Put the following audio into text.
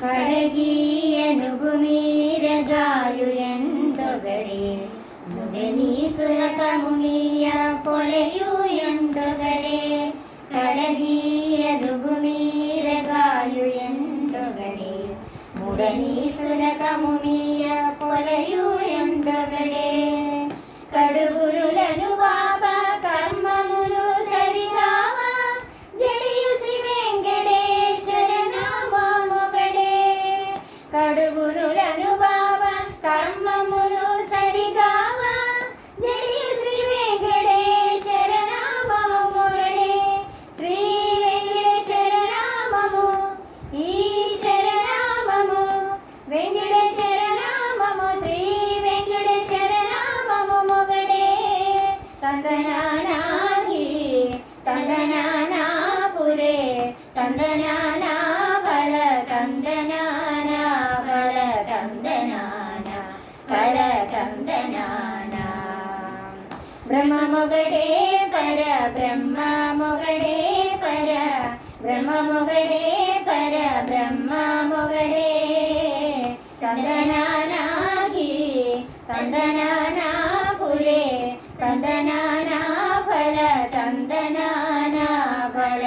ಕಡಗಿಯನುಗುಮೀರಗಾಯು ಎಂದೊಗಡೆ ನುಡನಿ ಸುಲಕಮುಮಿಯ ಪೊಲೆಯು ಎಂದೊಗಡೆ ಕಡಗಿಯನುಗುಮೀರಗಾಯು ಎಂದೊಗಡೆ ಮುಡನಿ ಸುಲಕಮುಮಿಯ ಪೊಲೆಯು ಎಂದೊಗಡೆ కడుగురులను బాబా కర్మములు సరిగావా జడియు శ్రీ వెంకటేశ్వర నామొకడే శ్రీ వెంకటేశ్వర నామము ఈశ్వర నామము వెంకటేశ్వర నామము శ్రీ వెంకటేశ్వర నామము మొగడే తందనానాగి తందనానాపురే తందనానా బళ తందనానా ഫലകന്ദനാനാം ബ്രഹ്മമുകടേ പര ബ്രഹ്മമുകടേ പര ബ്രഹ്മമുകടേ പര ബ്രഹ്മമുകടേ. കന്ദനാനാഹി കന്ദനാനാ പുരേ കന്ദനാനാ ഫല കന്ദനാനാ ഫല